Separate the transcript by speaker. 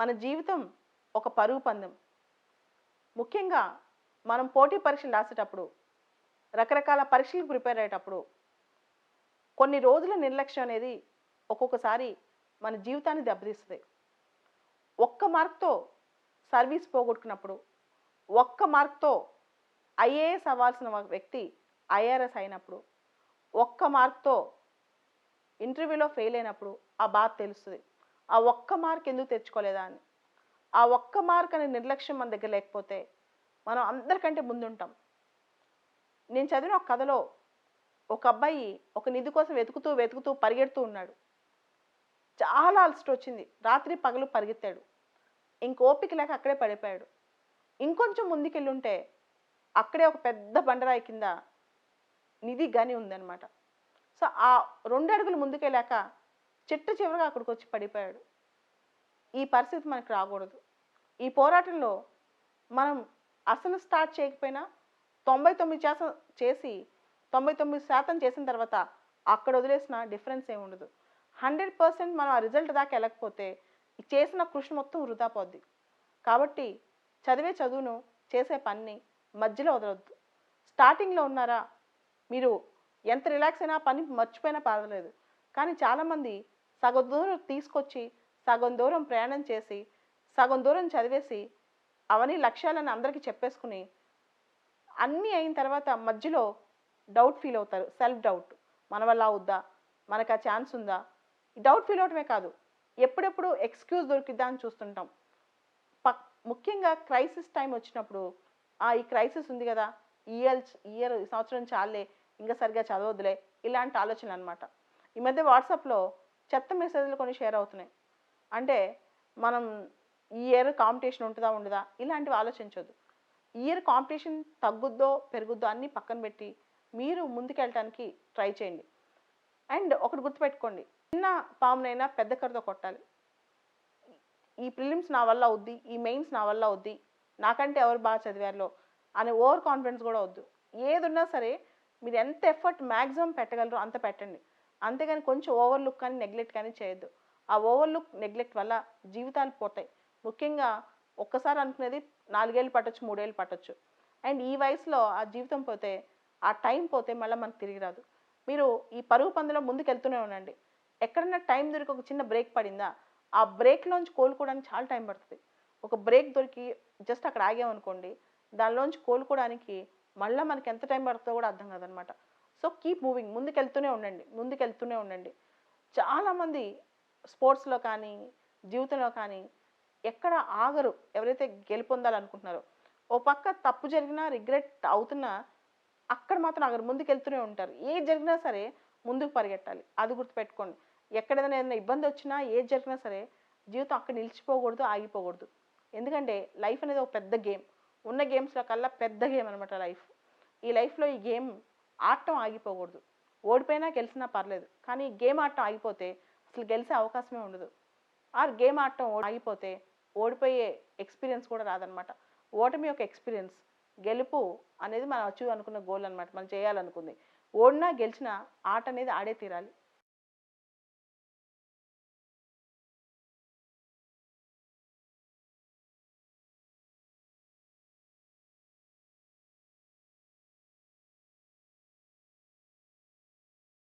Speaker 1: మన జీవితం ఒక పరుగు పందెం. ముఖ్యంగా మనం పోటీ పరీక్షలు రాసేటప్పుడు రకరకాల పరీక్షలకు ప్రిపేర్ అయ్యేటప్పుడు కొన్ని రోజుల నిర్లక్ష్యం అనేది ఒక్కొక్కసారి మన జీవితాన్ని దెబ్బతీస్తుంది. ఒక్క మార్క్తో సర్వీస్ పోగొట్టుకున్నప్పుడు ఒక్క మార్క్తో ఐఏఎస్ అవ్వాల్సిన వ్యక్తి ఐఆర్ఎస్ అయినప్పుడు ఒక్క మార్క్తో ఇంటర్వ్యూలో ఫెయిల్ అయినప్పుడు ఆ బాధ తెలుస్తుంది. ఆ ఒక్క మార్క్ ఎందుకు తెచ్చుకోలేదా అని? ఆ ఒక్క మార్క్ అనే నిర్లక్ష్యం మన దగ్గర లేకపోతే మనం అందరికంటే ముందుంటాం. నేను చదివిన ఒక కథలో ఒక అబ్బాయి ఒక నిధి కోసం వెతుకుతూ వెతుకుతూ పరిగెడుతూ ఉన్నాడు. చాలా అలసట వచ్చింది. రాత్రి పగలు పరిగెత్తాడు. ఇంకో ఓపిక లేక అక్కడే పడిపోయాడు. ఇంకొంచెం ముందుకెళ్ళుంటే అక్కడే ఒక పెద్ద బండరాయి కింద నిధి గని ఉందన్నమాట. సో ఆ రెండు అడుగులు ముందుకెళ్ళాక చిట్ట చివరిగా అక్కడికి వచ్చి పడిపోయాడు. ఈ పరిస్థితి మనకు రాకూడదు. ఈ పోరాటంలో మనం అసలు స్టార్ట్ చేయకపోయినా తొంభై తొమ్మిది శాతం చేసి తొంభై తొమ్మిది శాతం చేసిన తర్వాత అక్కడ వదిలేసిన డిఫరెన్స్ ఏమి ఉండదు. హండ్రెడ్ పర్సెంట్ మనం ఆ రిజల్ట్ దాకా వెళ్ళకపోతే చేసిన కృషి మొత్తం వృధా పోద్ది. కాబట్టి చదివే చదువును చేసే పని మధ్యలో వదలొద్దు. స్టార్టింగ్లో ఉన్నారా? మీరు ఎంత రిలాక్స్ అయినా పని మర్చిపోయినా పర్వాలేదు. కానీ చాలామంది సగం దూరం తీసుకొచ్చి సగం దూరం ప్రయాణం చేసి సగం దూరం చదివేసి అవన్నీ లక్ష్యాలను అందరికీ చెప్పేసుకుని అన్నీ అయిన తర్వాత మధ్యలో డౌట్ ఫీల్ అవుతారు. Self doubt. మన వల్ల అవుద్దా? మనకు ఆ ఛాన్స్ ఉందా? డౌట్ ఫీల్ అవటమే కాదు. ఎప్పుడెప్పుడు ఎక్స్క్యూజ్ దొరికిద్దా అని చూస్తుంటాం. పక్ ముఖ్యంగా క్రైసిస్ టైం వచ్చినప్పుడు ఆ ఈ క్రైసిస్ ఉంది కదా ఇయర్ ఇయర్ ఈ సంవత్సరం చాలే ఇంకా సరిగ్గా చదవద్దులే ఇలాంటి ఆలోచనలు అనమాట ఈ మధ్య వాట్సాప్లో చెత్త మెసేజ్లు కొన్ని షేర్ అవుతున్నాయి. అంటే మనం ఈ ఇయర్ కాంపిటీషన్ ఉంటుందా ఉండదా ఇలాంటివి ఆలోచించొద్దు. ఈ ఇయర్ కాంపిటీషన్ తగ్గుద్దో పెరుగుద్దో అన్నీ పక్కన పెట్టి మీరు ముందుకెళ్ళటానికి ట్రై చేయండి. అండ్ ఒకటి గుర్తుపెట్టుకోండి చిన్న పామునైనా పెద్ద కర్రతో కొట్టాలి. ఈ ప్రిలిమ్స్ నా వల్ల అవుద్ది ఈ మెయిన్స్ నా వల్ల అవుద్ది నాకంటే ఎవరు బాగా చదివారో అనే ఓవర్ కాన్ఫిడెన్స్ కూడా వద్దు. ఏదున్నా సరే మీరు ఎంత ఎఫర్ట్ మ్యాక్సిమం పెట్టగలరో అంత పెట్టండి. అంతేగాని కొంచెం ఓవర్ లుక్ కానీ నెగ్లెక్ట్ కానీ చేయొద్దు. ఆ ఓవర్ లుక్ నెగ్లెక్ట్ వల్ల జీవితాలు పోతాయి. ముఖ్యంగా ఒక్కసారి అనుకునేది నాలుగేళ్ళు పట్టొచ్చు మూడేళ్ళు పట్టొచ్చు. అండ్ ఈ వయసులో ఆ జీవితం పోతే ఆ టైం పోతే మళ్ళీ మనకు తిరిగి రాదు. మీరు ఈ పరుగు పందులో ముందుకెళ్తూనే ఉండండి. ఎక్కడన్నా టైం దొరికి ఒక చిన్న బ్రేక్ పడిందా? ఆ బ్రేక్లోంచి కోలుకోవడానికి చాలా టైం పడుతుంది. ఒక బ్రేక్ దొరికి జస్ట్ అక్కడ ఆగామనుకోండి దానిలోంచి కోలుకోవడానికి మళ్ళీ మనకి ఎంత టైం పడుతుందో కూడా అర్థం కాదనమాట. సో కీప్ మూవింగ్ ముందుకు వెళ్తూనే ఉండండి. ముందుకెళ్తూనే ఉండండి. చాలామంది స్పోర్ట్స్లో కానీ జీవితంలో కానీ ఎక్కడ ఆగరు. ఎవరైతే గెలుపొందాలనుకుంటున్నారో. ఓ పక్క తప్పు జరిగినా రిగ్రెట్ అవుతున్నా అక్కడ మాత్రం ఆగరు. ముందుకెళ్తూనే ఉంటారు. ఏది జరిగినా సరే ముందుకు పరిగెట్టాలి. అది గుర్తుపెట్టుకోండి. ఎక్కడైనా ఏదైనా ఇబ్బంది వచ్చినా ఏది జరిగినా సరే జీవితం అక్కడ నిలిచిపోకూడదు ఆగిపోకూడదు. ఎందుకంటే లైఫ్ అనేది ఒక పెద్ద గేమ్. ఉన్న గేమ్స్లో కల్లా పెద్ద గేమ్ అనమాట లైఫ్. ఈ లైఫ్లో ఈ గేమ్ ఆడటం ఆగిపోకూడదు. ఓడిపోయినా గెలిచినా పర్లేదు. కానీ గేమ్ ఆడటం ఆగిపోతే అసలు గెలిచే అవకాశమే ఉండదు. ఆర్ గేమ్ ఆడటం ఆగిపోతే ఓడిపోయే ఎక్స్పీరియన్స్ కూడా రాదనమాట. ఓటమి యొక్క ఎక్స్పీరియన్స్ గెలుపు అనేది మనం అచీవ్ అనుకున్న గోల్ అనమాట మనం చేయాలనుకుంది. ఓడినా గెలిచినా ఆట అనేది ఆడే తీరాలి.